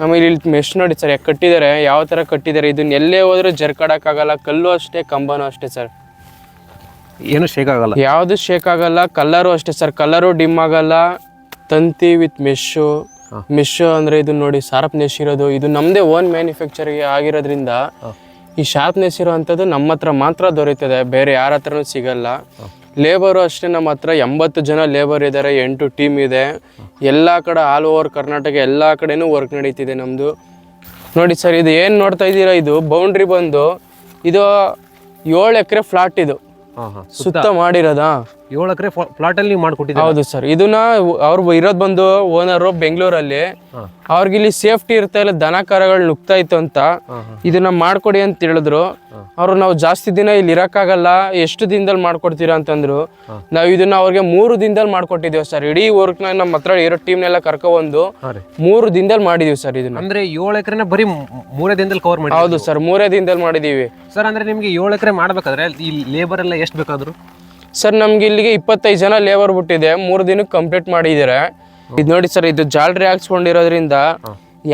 ಆಮೇಲೆ ಇಲ್ಲಿ ಮೆಶ್ ನೋಡಿ ಸರ್ ಯಾಕೆ ಕಟ್ಟಿದ್ದಾರೆ ಯಾವ ಥರ ಕಟ್ಟಿದ್ದಾರೆ ಇದನ್ನ ಎಲ್ಲೇ ಹೋದ್ರೂ ಜರ್ಕಾಡೋಕ್ಕಾಗಲ್ಲ ಕಲ್ಲು ಅಷ್ಟೇ ಕಂಬನೂ ಅಷ್ಟೇ ಸರ್. ಏನು ಶೇಕ್ ಆಗಲ್ಲ? ಯಾವುದು ಶೇಕ್ ಆಗಲ್ಲ ಕಲರು ಅಷ್ಟೇ ಸರ್ ಕಲರು ಡಿಮ್ ಆಗಲ್ಲ ತಂತಿ ವಿತ್ ಮೆಶ್ಶು ಮೆಶ್ಶು ಅಂದರೆ ಇದು ನೋಡಿ ಶಾರ್ಪ್ನೆಸ್ ಇರೋದು ಇದು ನಮ್ಮದೇ ಓನ್ ಮ್ಯಾನುಫ್ಯಾಕ್ಚರ್ ಆಗಿರೋದ್ರಿಂದ ಈ ಶಾರ್ಪ್ನೆಸ್ ಇರೋವಂಥದ್ದು ನಮ್ಮ ಹತ್ರ ಮಾತ್ರ ದೊರೆಯುತ್ತದೆ ಬೇರೆ ಯಾರ ಹತ್ರನೂ ಸಿಗಲ್ಲ. ಲೇಬರು ಅಷ್ಟೇ ನಮ್ಮ ಹತ್ರ ಎಂಬತ್ತು ಜನ ಲೇಬರ್ ಇದ್ದಾರೆ ಎಂಟು ಟೀಮ್ ಇದೆ. ಎಲ್ಲ ಕಡೆ ಆಲ್ ಓವರ್ ಕರ್ನಾಟಕ ಎಲ್ಲ ಕಡೆನೂ ವರ್ಕ್ ನಡೀತಿದೆ ನಮ್ಮದು ನೋಡಿ ಸರ್ ಇದು ಏನು ನೋಡ್ತಾ ಇದ್ದೀರಾ? ಇದು ಬೌಂಡ್ರಿ ಬಂದು ಇದು ಏಳು ಎಕರೆ ಫ್ಲಾಟ್ ಇದು. ಸುತ್ತ. ಮಾಡಿರೋದಾ? ಏಳು ಎಕರೆ ಪ್ಲಾಟಲ್ಲಿ ಅಲ್ಲಿ ಮಾಡಿಕೊಟ್ಟಿದ್ದೀರಾ? ಹೌದು ಸರ್. ಇದನ್ನ ಅವ್ರು ಇರೋದು ಬಂದು ಓನರು ಬೆಂಗಳೂರಲ್ಲಿ. ಅವ್ರಿಗೆ ಇಲ್ಲಿ ಸೇಫ್ಟಿ ಇರ್ತಾ ಇಲ್ಲ ದನ ಕರಗಳು ನುಗ್ತಾ ಇತ್ತು ಅಂತ ಇದನ್ನ ಮಾಡ್ಕೊಡಿ ಅಂತ ಹೇಳಿದ್ರು. ಅವರು ನಾವು ಜಾಸ್ತಿ ದಿನ ಇಲ್ಲಿ ಇರಕ್ಕಾಗಲ್ಲ ಎಷ್ಟು ದಿನದಲ್ಲಿ ಮಾಡ್ಕೊಡ್ತೀರಾ ಅಂತಂದ್ರು. ನಾವು ಇದನ್ನ ಅವ್ರಿಗೆ ಮೂರು ದಿನದಲ್ಲಿ ಮಾಡ್ಕೊಟ್ಟಿದ್ದೇವೆ ಸರ್. ಇಡೀ ವರ್ಕ್ನ ನಮ್ಮ ಹತ್ರ ಇರೋ ಟೀಮ್ನೆಲ್ಲ ಕರ್ಕೊಬಂದು ಮೂರು ದಿನದಲ್ಲಿ ಮಾಡಿದೀವಿ ಸರ್ ಇದನ್ನ. ಅಂದ್ರೆ ಏಳು ಎಕರೆ ಬರೀ ಮೂರೇ ದಿನದಲ್ಲಿ ಕವರ್ ಮಾಡಿ ಹೌದು ಸರ್. ಮೂರೇ ದಿನದಲ್ಲಿ ಮಾಡಿದೀವಿ ಸರ್ ಅಂದ್ರೆ ನಿಮಗೆ ಏಳು ಎಕರೆ ಮಾಡ್ಬೇಕಾದ್ರೆ ಈ ಲೇಬರ್ ಎಲ್ಲ ಎಷ್ಟು ಬೇಕಾದ್ರು? ಸರ್ ನಮ್ಗೆ ಇಲ್ಲಿಗೆ ಇಪ್ಪತ್ತೈದು ಜನ ಲೇಬರ್ ಬಿಟ್ಟಿದೆ. ಮೂರು ದಿನಕ್ಕೆ ಕಂಪ್ಲೀಟ್ ಮಾಡಿದ್ದಾರೆ. ಇದು ನೋಡಿ ಸರ್ ಇದು ಜಾಲ್ರಿ ಹಾಕ್ಸ್ಕೊಂಡಿರೋದ್ರಿಂದ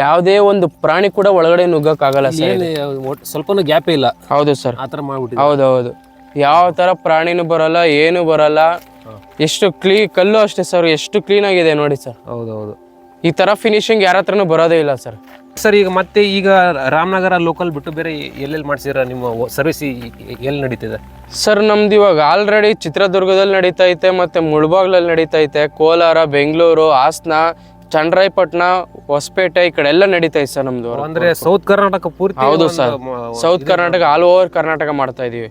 ಯಾವುದೇ ಒಂದು ಪ್ರಾಣಿ ಕೂಡ ಒಳಗಡೆ ನುಗ್ಗಕ್ಕಾಗಲ್ಲ ಸರ್ ಸ್ವಲ್ಪ ಸ್ವಲ್ಪನೂ ಗ್ಯಾಪೇ ಇಲ್ಲ. ಹೌದು ಸರ್. ಆತರ ಥರ ಮಾಡ್ಬಿಟ್ಟಿದೆ ಹೌದು ಹೌದು ಯಾವ ಥರ ಪ್ರಾಣಿನೂ ಬರಲ್ಲ ಏನು ಬರಲ್ಲ. ಎಷ್ಟು ಕ್ಲೀ ಕಲ್ಲು ಅಷ್ಟೇ ಸರ್ ಎಷ್ಟು ಕ್ಲೀನ್ ಆಗಿದೆ ನೋಡಿ ಸರ್. ಹೌದು ಹೌದು ಈ ಥರ ಫಿನಿಶಿಂಗ್ ಯಾರ ಹತ್ರನೂ ಬರೋದೇ ಇಲ್ಲ ಸರ್. ಸರ್, ಈಗ ಮತ್ತೆ ಈಗ ರಾಮನಗರ ಲೋಕಲ್ ಬಿಟ್ಟು ಬೇರೆ ಎಲ್ಲೆಲ್ಲಿ ಮಾಡ್ಸಿದ್ರೆ? ನಿಮ್ಮ ಸರ್ವಿಸ್ ಎಲ್ಲಿ ನಡೀತಿದೆ? ಸರ್, ನಮ್ದು ಇವಾಗ ಆಲ್ರೆಡಿ ಚಿತ್ರದುರ್ಗದಲ್ಲಿ ನಡೀತಾ ಐತೆ ಮತ್ತೆ ಮುಳ್ಬಾಗ್ಲಲ್ಲಿ ನಡೀತಾ ಐತೆ ಕೋಲಾರ, ಬೆಂಗಳೂರು, ಹಾಸನ ಚಂದ್ರಾಯಪಟ್ಟಣ ಹೊಸಪೇಟೆ ಈ ಕಡೆ ಎಲ್ಲ ನಡೀತಾ ಇದೆ ಸರ್ ನಮ್ದು ಅಂದ್ರೆ ಸೌತ್ ಕರ್ನಾಟಕ ಪೂರ್ತಿ ಹೌದು sir. South Karnataka all over Karnataka ಮಾಡ್ತಾ ಇದೀವಿ.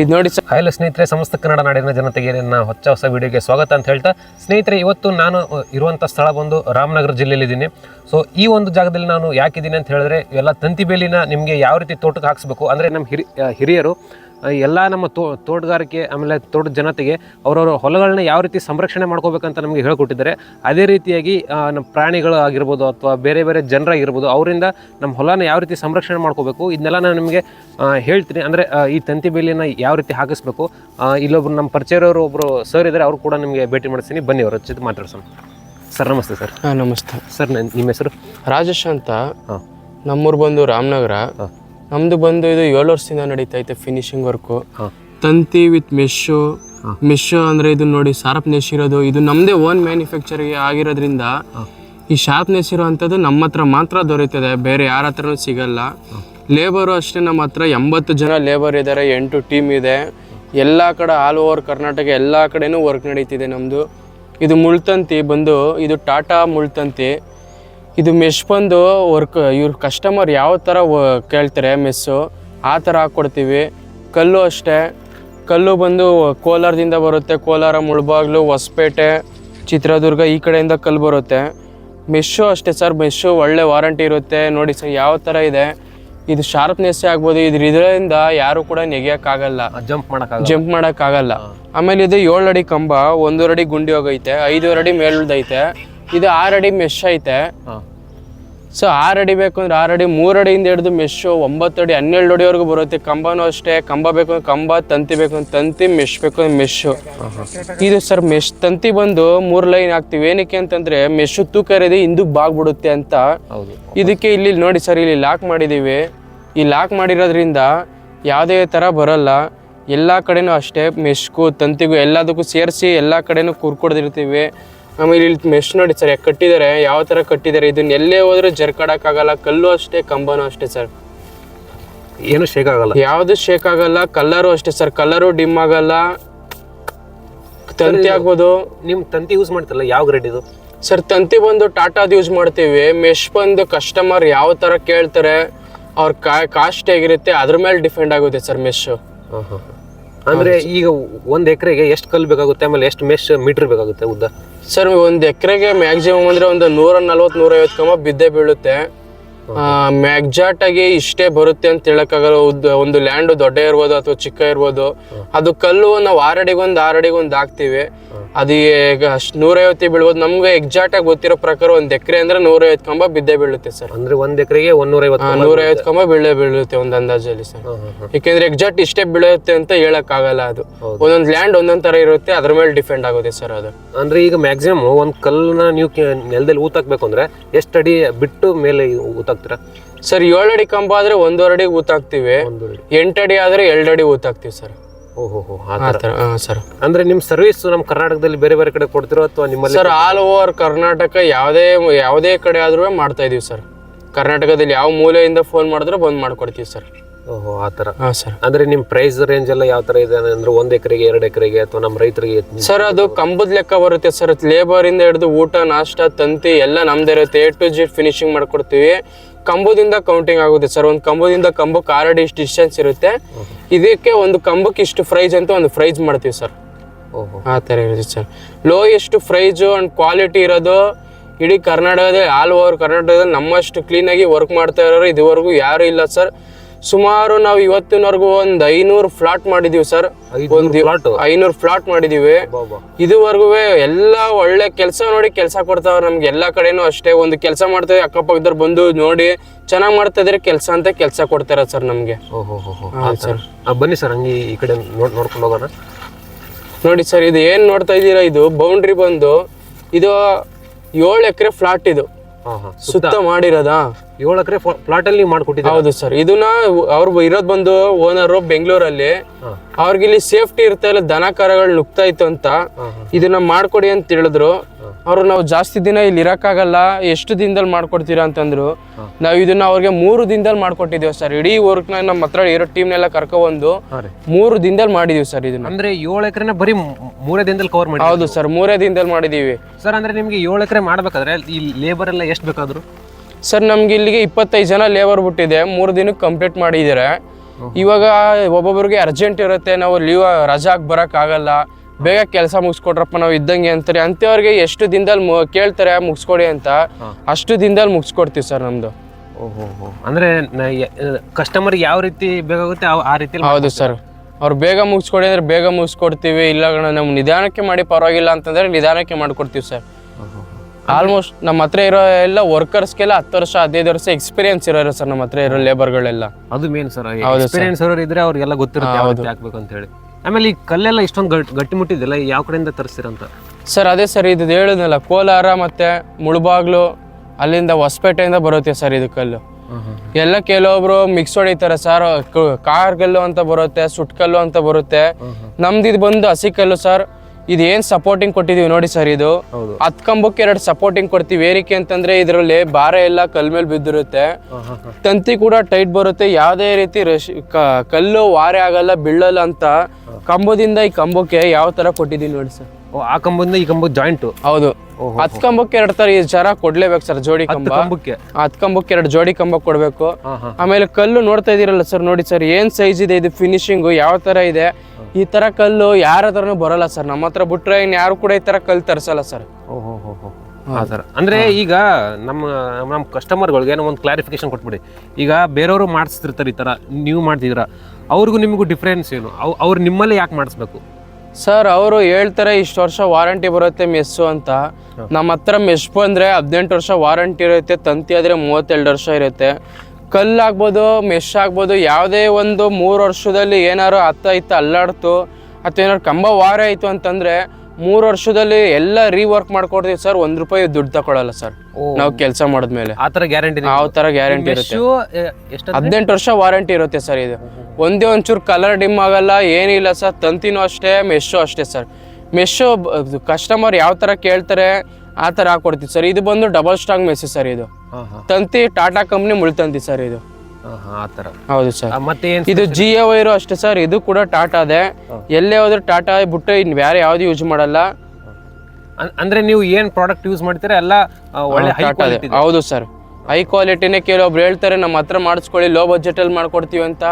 ಇದು ನೋಡಿ ಸರ್. ಹಾಯ್ ಸ್ನೇಹಿತರೆ ಸಮಸ್ತ ಕನ್ನಡ ನಾಡಿನ ಜನತೆಗೆ ನನ್ನ ಹೊಚ್ಚ ಹೊಸ ವಿಡಿಯೋಗೆ ಸ್ವಾಗತ ಅಂತ ಹೇಳ್ತಾ ಸ್ನೇಹಿತರೆ ಇವತ್ತು ನಾನು ಇರುವಂತ ಇರುವಂಥ ಸ್ಥಳ ಬಂದು ರಾಮನಗರ ಜಿಲ್ಲೆಯಲ್ಲಿದ್ದೀನಿ ಸೊ ಈ ಒಂದು ಜಾಗದಲ್ಲಿ ನಾನು ಯಾಕಿದ್ದೀನಿ ಅಂತ ಹೇಳಿದ್ರೆ ಎಲ್ಲ ತಂತಿ ಬೇಲಿನ ನಿಮಗೆ ಯಾವ ರೀತಿ ತೋಟಕ್ಕೆ ಹಾಕಿಸ್ಬೇಕು? ಅಂದರೆ ನಮ್ಮ ಹಿರಿ ಹಿರಿಯರು ಎಲ್ಲ ನಮ್ಮ ತೋ ತೋಟಗಾರಿಕೆ ಆಮೇಲೆ ತೋಟದ ಜನತೆಗೆ ಅವರವರ ಹೊಲಗಳನ್ನ ಯಾವ ರೀತಿ ಸಂರಕ್ಷಣೆ ಮಾಡ್ಕೋಬೇಕಂತ ನಮಗೆ ಹೇಳ್ಕೊಟ್ಟಿದ್ದಾರೆ. ಅದೇ ರೀತಿಯಾಗಿ ನಮ್ಮ ಪ್ರಾಣಿಗಳು ಆಗಿರ್ಬೋದು ಅಥವಾ ಬೇರೆ ಬೇರೆ ಜನರಾಗಿರ್ಬೋದು ಅವರಿಂದ ನಮ್ಮ ಹೊಲನ ಯಾವ ರೀತಿ ಸಂರಕ್ಷಣೆ ಮಾಡ್ಕೋಬೇಕು ಇದನ್ನೆಲ್ಲ ನಾನು ನಿಮಗೆ ಹೇಳ್ತೀನಿ. ಅಂದರೆ ಈ ತಂತಿ ಬೇಲಿಯನ್ನು ಯಾವ ರೀತಿ ಹಾಕಿಸ್ಬೇಕು ಇಲ್ಲೊಬ್ರು ನಮ್ಮ ಪರಿಚಯರವರು ಒಬ್ಬರು ಸರ್ ಇದ್ದಾರೆ ಅವರು ಕೂಡ ನಿಮಗೆ ಭೇಟಿ ಮಾಡಿಸ್ತೀನಿ. ಬನ್ನಿ ಅವ್ರ ಜೊತೆ ಮಾತಾಡ್ಸೋಣ. ಸರ್ ನಮಸ್ತೆ ಸರ್ ಹಾಂ ನಮಸ್ತೆ. ಸರ್ ನನ್ನ ನಿಮ್ಮ ಹೆಸರು? ರಾಜೇಶ್ ಅಂತ. ಹಾಂ. ನಮ್ಮೂರು ಬಂದು ರಾಮನಗರ. ಹಾಂ ನಮ್ದು ಬಂದು ಇದು ಏಳು ವರ್ಷದಿಂದ ನಡೀತಾ ಐತೆ ಫಿನಿಶಿಂಗ್ ವರ್ಕು ತಂತಿ ವಿತ್ ಮೆಶ್ಶು ಮೆಶ್ಶು ಅಂದರೆ ಇದು ನೋಡಿ ಶಾರ್ಪ್ನೆಸ್ ಇರೋದು. ಇದು ನಮ್ಮದೇ ಓನ್ ಮ್ಯಾನುಫ್ಯಾಕ್ಚರಿಗೆ ಆಗಿರೋದ್ರಿಂದ ಈ ಶಾರ್ಪ್ನೆಸ್ ಇರೋವಂಥದ್ದು ನಮ್ಮ ಹತ್ರ ಮಾತ್ರ ದೊರೆಯುತ್ತದೆ. ಬೇರೆ ಯಾರ ಹತ್ರನೂ ಸಿಗಲ್ಲ. ಲೇಬರು ಅಷ್ಟೇ ನಮ್ಮ ಹತ್ರ. ಎಂಬತ್ತು ಜನ ಲೇಬರ್ ಇದ್ದಾರೆ ಎಂಟು ಟೀಮ್ ಇದೆ. ಎಲ್ಲ ಕಡೆ ಆಲ್ ಓವರ್ ಕರ್ನಾಟಕ ಎಲ್ಲ ಕಡೆನೂ ವರ್ಕ್ ನಡೀತಿದೆ ನಮ್ಮದು ಇದು ಮುಳ್ತಂತಿ ಬಂದು ಇದು ಟಾಟಾ ಮುಳ್ತಂತಿ. ಇದು ಮೆಶ್ ಬಂದು ವರ್ಕ್ ಇವ್ರ ಕಸ್ಟಮರ್ ಯಾವ ಥರ ಕೇಳ್ತಾರೆ ಮೆಸ್ಸು ಆ ಥರ ಹಾಕ್ಕೊಡ್ತೀವಿ ಕಲ್ಲು ಅಷ್ಟೇ. ಕಲ್ಲು ಬಂದು ಕೋಲಾರದಿಂದ ಬರುತ್ತೆ. ಕೋಲಾರ ಮುಳಬಾಗ್ಲು ಹೊಸಪೇಟೆ ಚಿತ್ರದುರ್ಗ ಈ ಕಡೆಯಿಂದ ಕಲ್ಲು ಬರುತ್ತೆ. ಮೆಶ್ಶು ಅಷ್ಟೇ ಸರ್. ಮೆಶ್ಶು ಒಳ್ಳೆ ವಾರಂಟಿ ಇರುತ್ತೆ. ನೋಡಿ ಸರ್ ಯಾವ ಥರ ಇದೆ. ಇದು ಶಾರ್ಪ್ನೆಸ್ ಆಗ್ಬೋದು. ಇದ್ರ ಇದರಿಂದ ಯಾರು ಕೂಡ ನೆಗೆಯೋಕ್ಕಾಗಲ್ಲ. ಜಂಪ್ ಮಾಡೋಕ್ಕಾಗಲ್ಲ. ಜಂಪ್ ಮಾಡೋಕ್ಕಾಗಲ್ಲ. ಆಮೇಲೆ ಇದು ಏಳು ಅಡಿ ಕಂಬ ಒಂದೂವರೆ ಅಡಿ ಗುಂಡಿ ಹೋಗೈತೆ. ಐದೂವರೆ ಅಡಿ ಮೇಲ್ದೈತೆ ಇದು ಆರಡಿ ಮೆಶ್ ಐತೆ. ಸೊ ಆರಡಿ ಅಡಿ ಬೇಕು ಅಂದ್ರೆ ಆರಡಿ ಅಡಿ ಮೂರು ಅಡಿಯಿಂದ ಹಿಡಿದು ಮೆಶ್ಶು ಒಂಬತ್ತು ಅಡಿ ಹನ್ನೆರಡು ಅಡಿವರೆಗೂ ಬರುತ್ತೆ. ಕಂಬನೂ ಅಷ್ಟೇ ಕಂಬ ಬೇಕು ಅಂದ್ರೆ ಕಂಬ ತಂತಿ ಬೇಕು ಅಂದ್ರೆ ತಂತಿ ಮೆಶ್ ಬೇಕು ಅಂದ್ರೆ ಮೆಶ್ಶು ಇದು ಸರ್ ಮೆಶ್ ತಂತಿ ಬಂದು ಮೂರು ಲೈನ್ ಹಾಕ್ತಿವಿ. ಏನಕ್ಕೆ ಅಂತಂದ್ರೆ ಮೆಶ್ಶು ತೂಕ ಇರೋದು ಹಿಂದಕ್ಕೆ ಬಾಗ್ಬಿಡುತ್ತೆ ಅಂತ. ಇದಕ್ಕೆ ಇಲ್ಲಿ ನೋಡಿ ಸರ್ ಇಲ್ಲಿ ಲಾಕ್ ಮಾಡಿದ್ದೀವಿ ಈ ಲಾಕ್ ಮಾಡಿರೋದ್ರಿಂದ ಯಾವುದೇ ಥರ ಬರಲ್ಲ. ಎಲ್ಲ ಕಡೆನೂ ಅಷ್ಟೇ ಮೆಶ್ಗೂ ತಂತಿಗೂ ಎಲ್ಲದಕ್ಕೂ ಸೇರಿಸಿ ಎಲ್ಲ ಕಡೆನೂ ಕುರ್ಕೊಡ್ದಿರ್ತೀವಿ. ಆಮೇಲೆ ಇಲ್ಲಿ ಮೆಶ್ ನೋಡಿ ಸರ್ ಯಾಕೆ ಕಟ್ಟಿದ್ದಾರೆ ಯಾವ ಥರ ಕಟ್ಟಿದ್ದಾರೆ ಇದನ್ನ ಎಲ್ಲೇ ಹೋದ್ರೂ ಜರ್ಕಡಕ್ಕಾಗಲ್ಲ ಕಲ್ಲು ಅಷ್ಟೇ ಕಂಬನೂ ಅಷ್ಟೇ ಸರ್. ಏನು ಶೇಕ್ ಆಗಲ್ಲ? ಯಾವುದು ಶೇಕ್ ಆಗಲ್ಲ ಕಲರು ಅಷ್ಟೇ ಸರ್ ಕಲರು ಡಿಮ್ ಆಗಲ್ಲ. ತಂತಿ ಆಗ್ಬೋದು. ನಿಮ್ಮ ತಂತಿ ಯೂಸ್ ಮಾಡ್ತಿರಲ್ಲ ಯಾವ ಗ್ರೇಡ್ ಇದು? ಸರ್ ತಂತಿ ಬಂದು ಟಾಟಾದ ಯೂಸ್ ಮಾಡ್ತೀವಿ. ಮೆಶ್ ಬಂದು ಕಸ್ಟಮರ್ ಯಾವ ಥರ ಕೇಳ್ತಾರೆ ಅವ್ರ ಕಾ ಕಾಸ್ಟ್ ಹೇಗಿರುತ್ತೆ ಅದ್ರ ಮೇಲೆ ಡಿಪೆಂಡ್ ಆಗುತ್ತೆ ಸರ್ ಮೆಶ್ಶು ಹಾಂ ಹಾಂ ಅಂದರೆ ಈಗ ಒಂದ್ ಎಕರೆಗೆ ಎಷ್ಟು ಕಲ್ಲು ಬೇಕಾಗುತ್ತೆ? ಆಮೇಲೆ ಎಷ್ಟು ಮೆಶ್ ಮೀಟರ್ ಬೇಕಾಗುತ್ತೆ ಉದ್ದ? ಸರ್ ಒಂದು ಎಕರೆಗೆ ಮ್ಯಾಕ್ಸಿಮಮ್ ಅಂದ್ರೆ ಒಂದು ನೂರ ನಲ್ವತ್ತು ನೂರೈವತ್ತು ಕಮ ಬಿದ್ದೇ ಬೀಳುತ್ತೆ. ಎಕ್ಸಾಕ್ಟ್ ಆಗಿ ಇಷ್ಟೇ ಬರುತ್ತೆ ಅಂತ ಹೇಳಕ್ಕಾಗಲ್ಲ. ಉದ್ದ- ಒಂದು ಲ್ಯಾಂಡ್ ದೊಡ್ಡ ಇರ್ಬೋದು ಅಥವಾ ಚಿಕ್ಕ ಇರ್ಬೋದು. ಅದು ಕಲ್ಲು ನಾವು ಆರಡಿಗೊಂದು ಆರಡಿಗೊಂದು ಹಾಕ್ತಿವಿ ಅದು ಈಗ ಅಷ್ಟು ನೂರೈವತ್ತು ಬೀಳ್ಬೋದು. ನಮ್ಗೆ ಎಕ್ಸಾಕ್ಟ್ ಆಗಿ ಗೊತ್ತಿರೋ ಪ್ರಕಾರ ಒಂದ್ ಎಕರೆ ಅಂದ್ರೆ ನೂರೈವತ್ತು ಕಂಬ ಬಿದ್ದೇ ಬೀಳುತ್ತೆ ಸರ್. ಅಂದ್ರೆ ಒಂದ್ ಎಕರೆಗೆ ಒಂದೂರೈವತ್ತು ನೂರೈವತ್ತು ಕಂಬ ಬೀಳೆ ಬೀಳುತ್ತೆ ಒಂದ್ ಅಂದಾಜಲ್ಲಿ ಸರ್. ಯಾಕೆಂದ್ರೆ ಎಕ್ಸಾಕ್ಟ್ ಇಷ್ಟೇ ಬೀಳುತ್ತೆ ಅಂತ ಹೇಳಕ್ ಆಗಲ್ಲ ಅದು ಒಂದೊಂದ್ ಲ್ಯಾಂಡ್ ಒಂದೊಂದ್ ತರ ಇರುತ್ತೆ ಅದ್ರ ಮೇಲೆ ಡಿಪೆಂಡ್ ಆಗುತ್ತೆ ಸರ್ ಅದು. ಅಂದ್ರೆ ಈಗ ಮ್ಯಾಕ್ಸಿಮಮ್ ಒಂದ್ ಕಲ್ಲನ್ನ ನೀವು ನೆಲದಲ್ಲಿ ಊತಾಕ್ಬೇಕು ಅಂದ್ರೆ ಎಷ್ಟು ಅಡಿ ಬಿಟ್ಟು ಮೇಲೆ ಊತಾಕ್ತೀರಾ? ಸರ್ ಏಳು ಅಡಿ ಕಂಬ ಆದ್ರೆ ಒಂದೂವರೆ ಅಡಿ ಊತಾಕ್ತಿವಿ. ಎಂಟು ಅಡಿ ಆದ್ರೆ ಎರಡು ಅಡಿ ಊತಾಕ್ತಿವಿ ಸರ್. ಓಹೋ ಹೋ ಆ ಥರ. ಥರ ಹಾಂ ಸರ್. ಅಂದ್ರೆ ನಿಮ್ ಸರ್ವಿಸ್ ನಮ್ಮ ಕರ್ನಾಟಕದಲ್ಲಿ ಬೇರೆ ಬೇರೆ ಕಡೆ ಕೊಡ್ತಿರೋ ಅಥವಾ ನಿಮ್ಮಲ್ಲಿ ಸರ್ ಆಲ್ ಓವರ್ ಕರ್ನಾಟಕ ಯಾವುದೇ ಯಾವುದೇ ಕಡೆ ಆದ್ರೂ ಮಾಡ್ತಾ ಇದೀವಿ ಸರ್. ಕರ್ನಾಟಕದಲ್ಲಿ ಯಾವ ಮೂಲೆಯಿಂದ ಫೋನ್ ಮಾಡಿದ್ರೆ ಬಂದ್ ಮಾಡ್ಕೊಡ್ತೀವಿ ಸರ್. ಓಹೋ ಆ ಥರ. ಹಾಂ ಸರ್. ಅಂದ್ರೆ ನಿಮ್ಮ ಪ್ರೈಸ್ ರೇಂಜ್ ಎಲ್ಲ ಯಾವ ತರ ಇದೆ ಅಂದ್ರೆ ಒಂದ್ ಎಕರೆಗೆ ಎರಡು ಎಕರೆಗೆ ಅಥವಾ ನಮ್ಮ ರೈತರಿಗೆ ಸರ್ ಅದು ಕಂಬದ ಲೆಕ್ಕ ಬರುತ್ತೆ ಸರ್. ಲೇಬರ್ ಇಂದ ಹಿಡಿದು ಊಟ ನಾಷ್ಟ ತಂತಿ ಎಲ್ಲ ನಮ್ದೇ ಇರುತ್ತೆ ಎ ಟು ಜಿ ಫಿನಿಶಿಂಗ್ ಮಾಡ್ಕೊಡ್ತೀವಿ. ಕಂಬದಿಂದ ಕೌಂಟಿಂಗ್ ಆಗುತ್ತೆ ಸರ್ ಒಂದು ಕಂಬದಿಂದ ಕಂಬಕ್ಕೆ ಆರಡಿ ಇಷ್ಟು ಡಿಸ್ಟೆನ್ಸ್ ಇರುತ್ತೆ. ಇದಕ್ಕೆ ಒಂದು ಕಂಬಕ್ಕೆ ಇಷ್ಟು ಪ್ರೈಸ್ ಅಂತ ಒಂದು ಪ್ರೈಸ್ ಮಾಡ್ತೀವಿ ಸರ್ ಓಹೋ. ಆ ಥರ ಇರುತ್ತೆ sir lowest price and quality ಇರೋದು ಇಡೀ ಕರ್ನಾಟಕದಲ್ಲಿ ಆಲ್ ಓವರ್ ಕರ್ನಾಟಕದಲ್ಲಿ ನಮ್ಮಷ್ಟು ಕ್ಲೀನಾಗಿ ವರ್ಕ್ ಮಾಡ್ತಾ ಇರೋರು ಇದುವರೆಗೂ ಯಾರೂ ಇಲ್ಲ ಸರ್ ಸುಮಾರು ನಾವು ಇವತ್ತಿನವರೆಗೂ ಒಂದು ಐನೂರು ಫ್ಲಾಟ್ ಮಾಡಿದೀವಿ ಸರ್. ಒಂದು ಐನೂರು ಫ್ಲಾಟ್ ಮಾಡಿದೀವಿ. ಇದುವರೆಗೂ ಎಲ್ಲ ಒಳ್ಳೆ ಕೆಲಸ ನೋಡಿ ಕೆಲಸ ಕೊಡ್ತಾವ್ರೆ ನಮ್ಗೆ ಎಲ್ಲ ಕಡೆನೂ ಅಷ್ಟೇ. ಒಂದು ಕೆಲಸ ಮಾಡ್ತೇವೆ ಅಕ್ಕಪಕ್ಕದವ್ರು ಬಂದು ನೋಡಿ ಚೆನ್ನಾಗಿ ಮಾಡ್ತಾ ಇದ್ರೆ ಕೆಲಸ ಅಂತ ಕೆಲಸ ಕೊಡ್ತಾರ ಸರ್ ನಮಗೆ. ಸರ್. ಬನ್ನಿ ಸರ್ ಹಂಗೆ ಈ ಕಡೆ ನೋಡ್ ನೋಡ್ಕೊಂಡು ಹೋಗೋಣ. ನೋಡಿ ಸರ್ ಇದು ಏನು ನೋಡ್ತಾ ಇದೀರಾ ಇದು ಬೌಂಡ್ರಿ ಬಂದು ಇದು ಏಳು ಎಕರೆ ಫ್ಲಾಟ್ ಇದು. ಸುತ್ತ. ಮಾಡಿರೋದಾ? ಏಳು ಎಕರೆ ಪ್ಲಾಟ್ ಅಲ್ಲಿ ನೀವು ಮಾಡ್ಕೊಟ್ಟಿದ್ದೀರಾ? ಹೌದು ಸರ್. ಇದನ್ನ ಅವ್ರು ಇರೋದು ಬಂದು ಓನರು ಬೆಂಗಳೂರಲ್ಲಿ. ಅವ್ರಿಗೆ ಇಲ್ಲಿ ಸೇಫ್ಟಿ ಇರ್ತಾ ಇಲ್ಲ ದನ ಕರಗಳು ನುಗ್ತಾ ಇತ್ತು ಅಂತ. ಇದನ್ನ ಮಾಡ್ಕೊಡಿ ಅಂತ ಹೇಳಿದ್ರು. ಅವ್ರು ನಾವು ಜಾಸ್ತಿ ದಿನ ಇಲ್ಲಿ ಇರಕ್ಕಾಗಲ್ಲ ಎಷ್ಟು ದಿನದಲ್ಲಿ ಮಾಡ್ಕೊಡ್ತೀರಾ ಅಂತಂದ್ರು. ನಾವು ಇದನ್ನ ಅವ್ರಿಗೆ ಮೂರು ದಿನದಲ್ಲಿ ಮಾಡ್ಕೊಟ್ಟಿದ್ದೇವೆ ಸರ್. ಇಡೀ ವರ್ಕ್ನ ನಮ್ಮ ಹತ್ರ ಇರೋ ಟೀಮ್ನೆಲ್ಲ ಕರ್ಕೊಬಂದು ಮೂರು ದಿನದಲ್ಲಿ ಮಾಡಿದೀವಿ ಸರ್ ಇದನ್ನ. ಅಂದ್ರೆ ಏಳು ಎಕರೆನ ಬರೀ ಮೂರೇ ದಿನದಲ್ಲಿ ಕವರ್ ಮಾಡಿ ಹೌದು ಸರ್. ಮೂರೇ ದಿನದಲ್ಲಿ ಮಾಡಿದೀವಿ. ಸರ್ ಅಂದ್ರೆ ನಿಮ್ಗೆ ಏಳು ಎಕರೆ ಮಾಡ್ಬೇಕಾದ್ರೆ ಈ ಲೇಬರ್ ಎಲ್ಲ ಎಷ್ಟು ಬೇಕಾದ್ರು? ಸರ್ ನಮ್ಗೆ ಇಲ್ಲಿಗೆ ಇಪ್ಪತ್ತೈದು ಜನ ಲೇಬರ್ ಬಿಟ್ಟಿದೆ. ಮೂರು ದಿನಕ್ಕೆ ಕಂಪ್ಲೀಟ್ ಮಾಡಿದ್ದಾರೆ. ಇವಾಗ ಒಬ್ಬೊಬ್ರಿಗೆ ಅರ್ಜೆಂಟ್ ಇರುತ್ತೆ. ನಾವು ಲೀವ್ ರಜಾಕ್ ಬರಕ್ ಆಗಲ್ಲ ಬೇಗ ಕೆಲಸ ಮುಗಿಸ್ಕೊಡ್ರಪ್ಪ ನಾವು ಇದ್ದಂಗೆ ಅಂತಾರೆ. ಅಂಥವ್ರಿಗೆ ಎಷ್ಟು ದಿನದಲ್ಲಿ ಮು ಕೇಳ್ತಾರೆ ಮುಗಿಸ್ಕೊಡಿ ಅಂತ ಅಷ್ಟು ದಿನದಲ್ಲಿ ಮುಗಿಸ್ಕೊಡ್ತೀವಿ ಸರ್ ನಮ್ದು. ಓಹೋ ಅಂದ್ರೆ ಕಸ್ಟಮರ್ ಯಾವ ರೀತಿ ಬೇಕಾಗುತ್ತೆ ಆ- ಆ ರೀತಿ ಹೌದು ಸರ್. ಅವ್ರು ಬೇಗ ಮುಗಿಸ್ಕೊಡಿ ಅಂದ್ರೆ ಬೇಗ ಮುಗಿಸ್ಕೊಡ್ತೀವಿ. ಇಲ್ಲ ನಮ್ಗೆ ನಾವು ನಿಧಾನಕ್ಕೆ ಮಾಡಿ ಪರವಾಗಿಲ್ಲ ಅಂತಂದ್ರೆ ನಿಧಾನಕ್ಕೆ ಮಾಡ್ಕೊಡ್ತೀವಿ ಸರ್. ಆಲ್ಮೋಸ್ಟ್ ನಮ್ಮ ಹತ್ರ ಇರೋ ಎಲ್ಲ ವರ್ಕರ್ಸ್ಗೆಲ್ಲ ಹತ್ತು ವರ್ಷ ಹದಿನೈದು ವರ್ಷ ಎಕ್ಸ್ಪೀರಿಯನ್ಸ್ ಇರೋರು ಸರ್ ನಮ್ಮ ಹತ್ರ ಇರೋ ಲೇಬರ್ಗಳೆಲ್ಲ ಅದು ಮೇನ್ ಸರ್ ಹೌದು sir. ಎಕ್ಸ್ಪೀರಿಯನ್ಸ್ ಅವ್ರು ಇದ್ರೆ ಅವ್ರಿಗೆಲ್ಲ ಗೊತ್ತಿರುತ್ತೆ ಯಾವ ರೀತಿ ಹಾಕ್ಬೇಕು ಅಂತ ಹೇಳಿ. ಆಮೇಲೆ ಈ ಕಲ್ಲೆಲ್ಲ ಇಷ್ಟೊಂದು ಗಟ್ ಗಟ್ಟಿ ಮುಟ್ಟಿದ್ದಿಲ್ಲ ಯಾವ ಕಡೆಯಿಂದ ತರಿಸ್ತೀರಂತ? ಸರ್ ಅದೇ ಸರ್ ಇದು ಹೇಳಿದ್ನಲ್ಲ ಕೋಲಾರ ಮತ್ತೆ ಮುಳುಬಾಗ್ಲು ಅಲ್ಲಿಂದ ಹೊಸಪೇಟೆಯಿಂದ ಬರುತ್ತೆ ಸರ್ ಇದು ಕಲ್ಲು. ಎಲ್ಲ ಕೆಲವೊಬ್ರು ಮಿಕ್ಸ್ ಹೊಡಿತಾರೆ ಸರ್ ಕಾರ್ ಕಲ್ಲು ಅಂತ ಬರುತ್ತೆ ಸುಟ್ಕಲ್ಲು ಅಂತ ಬರುತ್ತೆ. ನಮ್ದು ಇದು ಬಂದು ಹಸಿ ಕಲ್ಲು ಸರ್ ಇದು ಏನ್ ಸಪೋರ್ಟಿಂಗ್ ಕೊಟ್ಟಿದೀವಿ ನೋಡಿ ಸರ್ ಇದು. ಹತ್ ಕಂಬಕ್ಕೆ ಎರಡು ಸಪೋರ್ಟಿಂಗ್ ಕೊಡ್ತೀವಿ. ಏರಿಕೆ ಅಂತಂದ್ರೆ ಇದರಲ್ಲಿ ಭಾರ ಎಲ್ಲ ಕಲ್ ಮೇಲೆ ಬಿದ್ದಿರುತ್ತೆ. ತಂತಿ ಕೂಡ ಟೈಟ್ ಬರುತ್ತೆ. ಯಾವುದೇ ರೀತಿ ರಶ್ ಕಲ್ಲು ವಾರೆ ಆಗಲ್ಲ ಬೀಳಲ್ಲ ಅಂತ ಕಂಬದಿಂದ ಈ ಕಂಬಕ್ಕೆ ಯಾವ ತರ ಕೊಟ್ಟಿದೀವಿ ನೋಡಿ ಸರ್ ಆ ಕಂಬದಿಂದ ಈ ಕಂಬ ಜಾಯಿಂಟ್ ಹೌದು. ಹತ್ ಕಂಬಕ್ಕೆ ಎರಡು ತರ ಈ ಜರ ಕೊಡ್ಲೇಬೇಕು ಸರ್ ಜೋಡಿ ಕಂಬ. ಕಂಬಕ್ಕೆ? ಹತ್ ಕಂಬಕ್ಕೆ ಎರಡು ಜೋಡಿ ಕಂಬ ಕೊಡ್ಬೇಕು. ಆಮೇಲೆ ಕಲ್ಲು ನೋಡ್ತಾ ಇದೀರಲ್ಲ ಸರ್ ನೋಡಿ ಸರ್ ಏನ್ ಸೈಜ್ ಇದೆ ಇದು ಫಿನಿಶಿಂಗು ಯಾವ ತರ ಇದೆ? ಈ ತರ ಕಲ್ಲು ಯಾರ ಹತ್ರನು ಬರಲ್ಲ ಸರ್ ನಮ್ಮ ಹತ್ರ ಬಿಟ್ರೆ ಇನ್ ಯಾರು ಕೂಡ ಈ ತರ ಕಲ್ಲು ತರಿಸಲ್ಲ ಸರ್ ಓಹೋ ಹೋ ಹೋ ಥರ ಅಂದರೆ ಈಗ ನಮ್ಮ ನಮ್ಮ ಕಸ್ಟಮರ್ಗಳಿಗೆ ಏನೋ ಒಂದು ಕ್ಲಾರಿಫಿಕೇಶನ್ ಕೊಟ್ಬಿಡಿ. ಈಗ ಬೇರೆಯವರು ಮಾಡಿಸ್ತಿರ್ತಾರೆ ಈ ಥರ ನೀವು ಮಾಡ್ತಿದ್ದೀರಾ. ಅವ್ರಿಗೂ ನಿಮಗೂ ಡಿಫ್ರೆನ್ಸ್ ಏನು? ಅವ್ ಅವ್ರು ನಿಮ್ಮಲ್ಲಿ ಯಾಕೆ ಮಾಡಿಸ್ಬೇಕು? ಸರ್ ಅವರು ಹೇಳ್ತಾರೆ ಇಷ್ಟು ವರ್ಷ ವಾರಂಟಿ ಬರುತ್ತೆ ಮೆಸ್ಸು ಅಂತ. ನಮ್ಮ ಹತ್ರ ಮೆಸ್ ಬಂದ್ರೆ ಹದಿನೆಂಟು ವರ್ಷ ವಾರಂಟಿ ಇರುತ್ತೆ ತಂತಿ ಆದರೆ ಮೂವತ್ತೆರಡು ವರ್ಷ ಇರುತ್ತೆ. ಕಲ್ಲು ಆಗ್ಬೋದು ಮೆಶ್ ಆಗ್ಬೋದು ಯಾವುದೇ ಒಂದು ಮೂರು ವರ್ಷದಲ್ಲಿ ಏನಾರು ಅತ್ತ ಇತ್ತ ಅಲ್ಲಾಡ್ತು ಅಥವಾ ಏನಾರು ಕಂಬ ವಾರ ಆಯಿತು ಅಂತಂದರೆ ಮೂರು ವರ್ಷದಲ್ಲಿ ಎಲ್ಲ ರೀವರ್ಕ್ ಮಾಡ್ಕೊಡ್ತೀವಿ ಸರ್ ಒಂದು ರೂಪಾಯಿ ದುಡ್ಡು ತಗೊಳಲ್ಲ ಸರ್. ನಾವು ಕೆಲಸ ಮಾಡಿದ್ಮೇಲೆ. ಆ ಥರ ಗ್ಯಾರಂಟಿ ಆ ಥರ ಗ್ಯಾರಂಟಿ ಇರುತ್ತೆ. ಹದಿನೆಂಟು ವರ್ಷ ವಾರಂಟಿ ಇರುತ್ತೆ ಸರ್ ಇದು. ಒಂದೇ ಒಂಚೂರು ಕಲರ್ ಡಿಮ್ ಆಗಲ್ಲ ಏನಿಲ್ಲ ಸರ್ ತಂತಿನೂ ಅಷ್ಟೇ ಮೆಶ್ಶು ಅಷ್ಟೇ ಸರ್. ಮೆಶ್ಶು ಕಸ್ಟಮರ್ ಯಾವ ಥರ ಕೇಳ್ತಾರೆ ಆ ಥರ ಹಾಕೊಡ್ತೀವಿ ಸರ್. ಇದು ಬಂದು ಡಬಲ್ ಸ್ಟ್ರಾಂಗ್ ಮೆಸ್ಸು ಸರ್ ಇದು. ತಂತಿ ಟಾಟಾ ಕಂಪ್ನಿ ಮುಳ್ತಂತಿ ಸರ್ ಇದು. ಹೌದು ಸರ್. ಮತ್ತೆ ಇದು ಜಿ ಎ ವೈರು ಅಷ್ಟೇ ಸರ್. ಇದು ಕೂಡ ಟಾಟಾದೆ ಎಲ್ಲೇ ಹೋದ್ರೆ ಟಾಟಾ ಬಿಟ್ಟು ಇನ್ನು ಬೇರೆ ಯಾವ್ದು ಯೂಸ್ ಮಾಡಲ್ಲ. ಅಂದ್ರೆ ನೀವು ಏನ್ ಪ್ರಾಡಕ್ಟ್ ಯೂಸ್ ಮಾಡ್ತೀರಾ? ಎಲ್ಲ ಒಳ್ಳೆ ಟಾಟಾ. ಹೌದು ಸರ್. ಹೈ ಕ್ವಾಲಿಟಿನೇ ಕೆಲವೊಬ್ರು ಹೇಳ್ತಾರೆ ನಮ್ಮ ಹತ್ರ ಮಾಡಿಸ್ಕೊಳ್ಳಿ ಲೋ ಬಜೆಟ್ ಅಲ್ಲಿ ಮಾಡ್ಕೊಡ್ತೀವಿ ಅಂತ.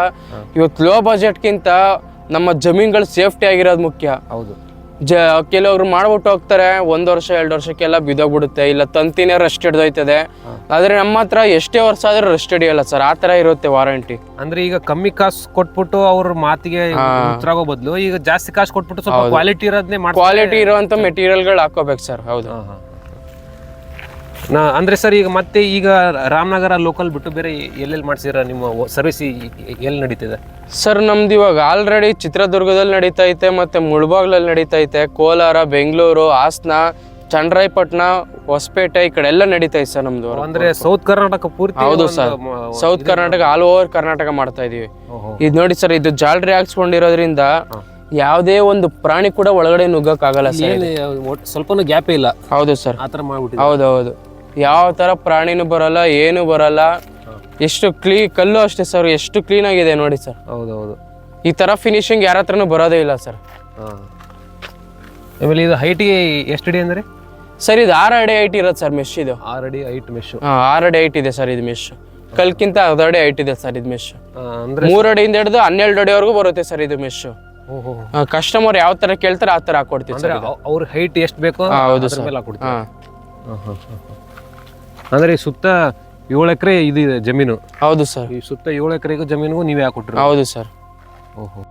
ಇವತ್ತು ಲೋ ಬಜೆಟ್ಗಿಂತ ನಮ್ಮ ಜಮೀನ್ಗಳು ಸೇಫ್ಟಿ ಆಗಿರೋದು ಮುಖ್ಯ. ಹೌದು. ಜ ಕೆಲವರು ಮಾಡ್ಬಿಟ್ಟು ಹೋಗ್ತಾರೆ ಒಂದ್ ವರ್ಷ ಎರಡು ವರ್ಷಕ್ಕೆಲ್ಲ ಬಿದ್ದೋಗ್ಬಿಡುತ್ತೆ. ಇಲ್ಲ ತಂತಿನೇ ರಸ್ಟ್ ಹಿಡ್ದೋಯ್ತದೆ. ಆದ್ರೆ ನಮ್ಮ ಹತ್ರ ಎಷ್ಟೇ ವರ್ಷ ಆದ್ರೂ ರಸ್ಟ್ ಹಿಡಿಯಲ್ಲ ಸರ್. ಆ ತರ ಇರುತ್ತೆ ವಾರಂಟಿ ಅಂದ್ರೆ ಈಗ ಕಮ್ಮಿ ಕಾಸು ಕೊಟ್ಬಿಟ್ಟು ಅವ್ರ ಮಾತಿಗೆ ಉತ್ತರಾಗೋ ಬದಲು ಈಗ ಜಾಸ್ತಿ ಕಾಸು ಕೊಟ್ಬಿಟ್ಟು ಸ್ವಲ್ಪ ಕ್ವಾಲಿಟಿ ಇರೋದನ್ನೇ ಕ್ವಾಲಿಟಿ ಮೆಟೀರಿಯಲ್ಗಳು ಹಾಕೋಬೇಕು ಸರ್. ಹೌದು. ನಾ ಅಂದ್ರೆ ಸರ್ ಈಗ ಮತ್ತೆ ಈಗ ರಾಮನಗರ ಲೋಕಲ್ ಬಿಟ್ಟು ಬೇರೆ ಎಲ್ಲೆಲ್ಲಿ ಮಾಡ್ಸಿರ ನಿಮ್ಮ ಸರ್ವಿಸ್ ಎಲ್ಲಿ ನಡೀತಿದೆ? ಸರ್ ನಮ್ದು ಇವಾಗ ಆಲ್ರೆಡಿ ಚಿತ್ರದುರ್ಗದಲ್ಲಿ ನಡೀತಾ ಐತೆ ಮತ್ತೆ ಮುಳ್ಬಾಗ್ಲಲ್ಲಿ ನಡೀತಾ ಐತೆ ಕೋಲಾರ ಬೆಂಗಳೂರು ಹಾಸನ ಚಂದ್ರಾಯಪಟ್ಟಣ ಹೊಸಪೇಟೆ ಈ ಕಡೆ ಎಲ್ಲ ನಡೀತಾ ಇದೆ ಸರ್ ನಮ್ದು ಅಂದ್ರೆ ಸೌತ್ ಕರ್ನಾಟಕ ಪೂರ್ತಿ ಹೌದು sir. South Karnataka all over Karnataka ಮಾಡ್ತಾ ಇದೀವಿ. ಇದು ನೋಡಿ ಸರ್ ಇದು ಜಾಲ್ರಿ ಹಾಕ್ಸ್ಕೊಂಡಿರೋದ್ರಿಂದ ಯಾವುದೇ ಒಂದು ಪ್ರಾಣಿ ಕೂಡ ಒಳಗಡೆ ನುಗ್ಗಕ್ಕಾಗಲ್ಲ ಸರ್ ಸ್ವಲ್ಪ ಗ್ಯಾಪ್ ಇಲ್ಲ. ಹೌದು ಸರ್. ಆ ಥರ ಮಾಡ್ಬಿಟ್ಟಿದೆ ಹೌದು ಹೌದು. ಯಾವ ಥರ ಪ್ರಾಣಿನೂ ಬರಲ್ಲ ಏನು ಬರಲ್ಲ. ಎಷ್ಟು ಕ್ಲೀ ಕಲ್ಲು ಅಷ್ಟೇ ಸರ್ ಎಷ್ಟು ಕ್ಲೀನ್ ಆಗಿದೆ ನೋಡಿ ಸರ್ ಹೌದು ಹೌದು ಈ ಥರ ಫಿನಿಶಿಂಗ್ ಯಾರ ಹತ್ರನೂ ಬರೋದೇ ಇಲ್ಲ ಸರ್ ಹಾ. ಆಮೇಲೆ ಇದು ಹೈಟಿಗೆ ಎಷ್ಟು ಅಡಿ ಅಂದ್ರೆ? ಸರ್ ಇದು ಆರು ಅಡಿ ಹೈಟ್ ಇರೋದು ಸರ್ ಮೆಶ್ ಇದು. ಆರು ಅಡಿ ಹೈಟ್ ಮೆಶ್ ಹಾಂ ಆರು ಅಡಿ ಹೈಟ್ ಇದೆ ಸರ್ ಇದು ಮೆಶ್ ಕಲ್ಕಿಂತ ಅರ್ಧ ಅಡಿ ಹೈಟ್ ಇದೆ ಸರ್ ಇದು ಮೆಶ್ ಅಂದ್ರೆ ಮೂರು ಅಡಿಯಿಂದ ಹಿಡಿದು ಹನ್ನೆರಡು ಅಡಿವರೆಗೂ ಬರುತ್ತೆ ಸರ್ ಇದು ಮೆಶ್ ಓಹೋ. ಕಸ್ಟಮರ್ ಯಾವ ಥರ ಕೇಳ್ತಾರೆ ಆ ಥರ ಹಾಕೊಡ್ತೀವಿ ಸರ್ ಅವ್- ಅವ್ರ ಹೈಟ್ ಎಷ್ಟು ಬೇಕೋ ಹಾ, ಹೌದು ಸರ್. ಹಾಂ. ಹಾಕ್ಕೊಡ್ತೀವಿ ಹಾಂ. ಅಂದ್ರೆ ಈ ಸುತ್ತ ಏಳು ಎಕರೆ ಇದು ಇದೆ ಜಮೀನು. ಹೌದು ಸರ್. ಈ ಸುತ್ತ ಏಳು ಎಕರೆಗೂ ಜಮೀನಿಗೂ ನೀವೇ ಹಾಕೊಟ್ರಿ ಹೌದು ಸರ್. ಓಹೋ.